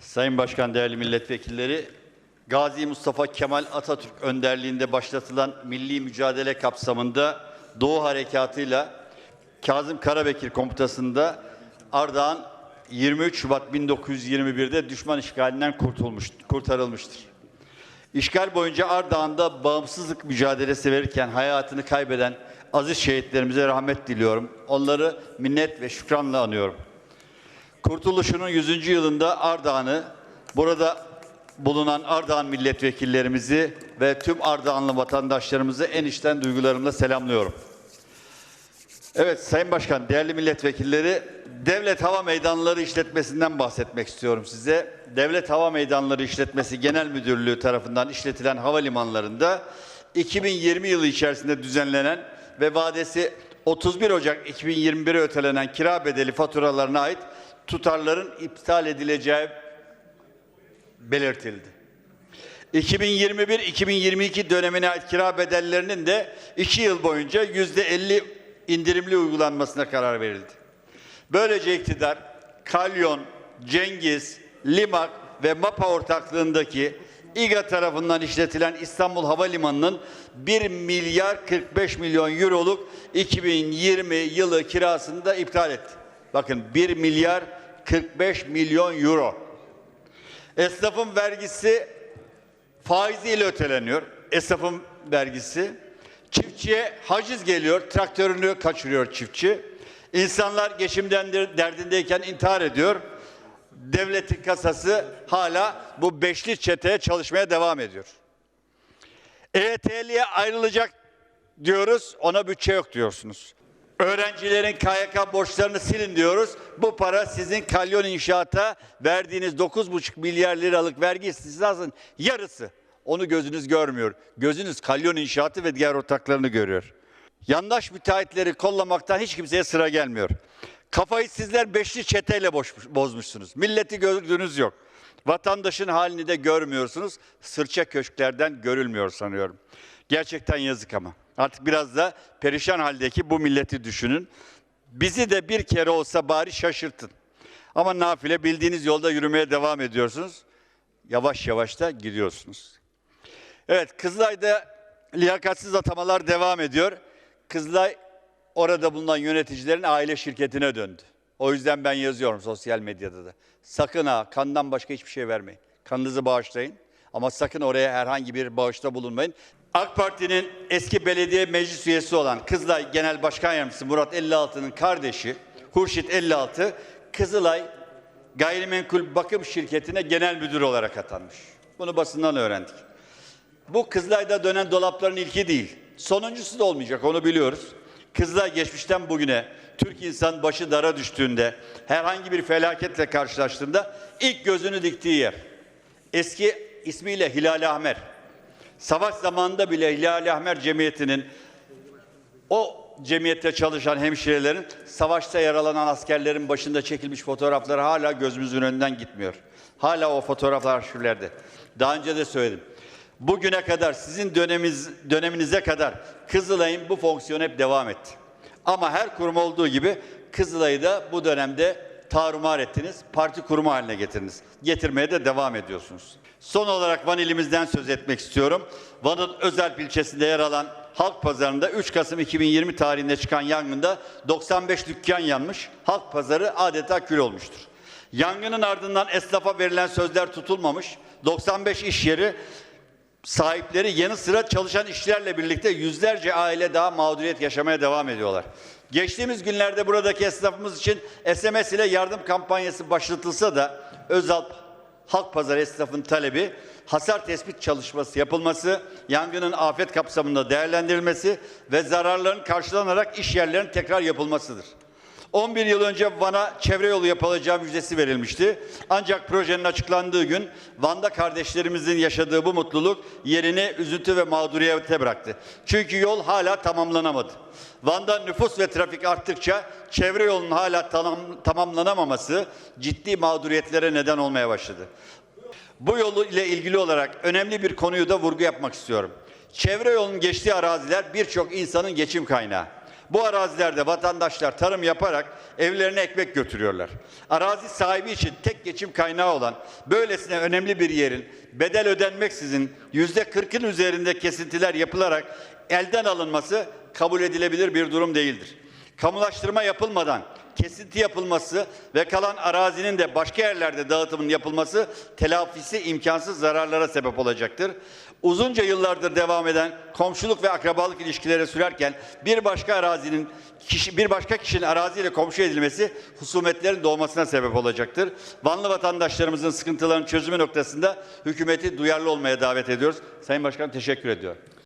Sayın Başkan, değerli milletvekilleri, Gazi Mustafa Kemal Atatürk önderliğinde başlatılan milli mücadele kapsamında Doğu Harekatı'yla Kazım Karabekir komutasında Ardahan 23 Şubat 1921'de düşman işgalinden kurtulmuş, kurtarılmıştır. İşgal boyunca Ardahan'da bağımsızlık mücadelesi verirken hayatını kaybeden aziz şehitlerimize rahmet diliyorum. Onları minnet ve şükranla anıyorum. Kurtuluşunun 100. yılında Ardahan'ı, burada bulunan Ardahan milletvekillerimizi ve tüm Ardahanlı vatandaşlarımızı en içten duygularımla selamlıyorum. Evet Sayın Başkan, değerli milletvekilleri, Devlet Hava Meydanları işletmesinden bahsetmek istiyorum size. Devlet Hava Meydanları İşletmesi Genel Müdürlüğü tarafından işletilen havalimanlarında 2020 yılı içerisinde düzenlenen ve vadesi 31 Ocak 2021'e ötelenen kira bedeli faturalarına ait tutarların iptal edileceği belirtildi. 2021-2022 dönemine ait kira bedellerinin de 2 yıl boyunca %50 indirimli uygulanmasına karar verildi. Böylece iktidar Kalyon, Cengiz, Limak ve MAPA ortaklığındaki İGA tarafından işletilen İstanbul Havalimanı'nın 1 milyar 45 milyon euroluk 2020 yılı kirasını da iptal etti. Bakın 1 milyar 45 milyon euro. Esnafın vergisi faiziyle öteleniyor. Esnafın vergisi. Çiftçiye haciz geliyor, traktörünü kaçırıyor çiftçi. İnsanlar geçimden derdindeyken intihar ediyor. Devletin kasası hala bu beşli çeteye çalışmaya devam ediyor. EYT'liye ayrılacak diyoruz, ona bütçe yok diyorsunuz. Öğrencilerin KYK borçlarını silin diyoruz. Bu para sizin kalyon inşaata verdiğiniz 9,5 milyar liralık vergi istisnasının yarısı. Onu gözünüz görmüyor. Gözünüz kalyon inşaatı ve diğer ortaklarını görüyor. Yandaş müteahhitleri kollamaktan hiç kimseye sıra gelmiyor. Kafayı sizler beşli çeteyle bozmuşsunuz. Milleti gördüğünüz yok. Vatandaşın halini de görmüyorsunuz. Sırça köşklerden görülmüyor sanıyorum. Gerçekten yazık ama. Artık biraz da perişan haldeki bu milleti düşünün. Bizi de bir kere olsa bari şaşırtın. Ama nafile bildiğiniz yolda yürümeye devam ediyorsunuz. Yavaş yavaş da gidiyorsunuz. Evet, Kızılay'da liyakatsiz atamalar devam ediyor. Kızılay orada bulunan yöneticilerin aile şirketine döndü. O yüzden ben yazıyorum sosyal medyada da. Sakın ha kandan başka hiçbir şey vermeyin. Kanınızı bağışlayın ama sakın oraya herhangi bir bağışta bulunmayın. AK Parti'nin eski belediye meclis üyesi olan Kızılay Genel Başkan Yardımcısı Murat 56'nın kardeşi Hurşit 56 Kızılay Gayrimenkul Bakım Şirketi'ne genel müdür olarak atanmış. Bunu basından öğrendik. Bu Kızılay'da dönen dolapların ilki değil. Sonuncusu da olmayacak onu biliyoruz. Kızılay geçmişten bugüne Türk insan başı dara düştüğünde, herhangi bir felaketle karşılaştığında ilk gözünü diktiği yer. Eski ismiyle Hilal Ahmer. Savaş zamanında bile Hilal Ahmer Cemiyeti'nin o cemiyette çalışan hemşirelerin savaşta yaralanan askerlerin başında çekilmiş fotoğrafları hala gözümüzün önünden gitmiyor. Hala o fotoğraflar arşivlerde. Daha önce de söyledim. Bugüne kadar sizin döneminiz, döneminize kadar Kızılay'ın bu fonksiyonu hep devam etti. Ama her kurum olduğu gibi Kızılay'ı da bu dönemde tarumar ettiniz, parti kurumu haline getirdiniz. Getirmeye de devam ediyorsunuz. Son olarak Van ilimizden söz etmek istiyorum. Van'ın Özelp ilçesinde yer alan Halk Pazarı'nda 3 Kasım 2020 tarihinde çıkan yangında 95 dükkan yanmış. Halk Pazarı adeta kül olmuştur. Yangının ardından esnafa verilen sözler tutulmamış. 95 iş yeri sahipleri yanı sıra çalışan işçilerle birlikte yüzlerce aile daha mağduriyet yaşamaya devam ediyorlar. Geçtiğimiz günlerde buradaki esnafımız için SMS ile yardım kampanyası başlatılsa da Özalp Halk Pazarı esnafın talebi hasar tespit çalışması yapılması, yangının afet kapsamında değerlendirilmesi ve zararların karşılanarak iş yerlerinin tekrar yapılmasıdır. 11 yıl önce Van'a çevre yolu yapılacağı müjdesi verilmişti. Ancak projenin açıklandığı gün Van'da kardeşlerimizin yaşadığı bu mutluluk yerini üzüntü ve mağduriyete bıraktı. Çünkü yol hala tamamlanamadı. Van'da nüfus ve trafik arttıkça çevre yolunun hala tamam, tamamlanamaması ciddi mağduriyetlere neden olmaya başladı. Bu yolu ile ilgili olarak önemli bir konuyu da vurgu yapmak istiyorum. Çevre yolunun geçtiği araziler birçok insanın geçim kaynağı. Bu arazilerde vatandaşlar tarım yaparak evlerine ekmek götürüyorlar. Arazi sahibi için tek geçim kaynağı olan böylesine önemli bir yerin bedel ödenmeksizin yüzde kırkın üzerinde kesintiler yapılarak elden alınması kabul edilebilir bir durum değildir. Kamulaştırma yapılmadan kesinti yapılması ve kalan arazinin de başka yerlerde dağıtımın yapılması telafisi imkansız zararlara sebep olacaktır. Uzunca yıllardır devam eden komşuluk ve akrabalık ilişkileri sürerken bir başka arazinin kişi, bir başka kişinin araziyle komşu edilmesi husumetlerin doğmasına sebep olacaktır. Vanlı vatandaşlarımızın sıkıntılarının çözümü noktasında hükümeti duyarlı olmaya davet ediyoruz. Sayın Başkan teşekkür ediyorum.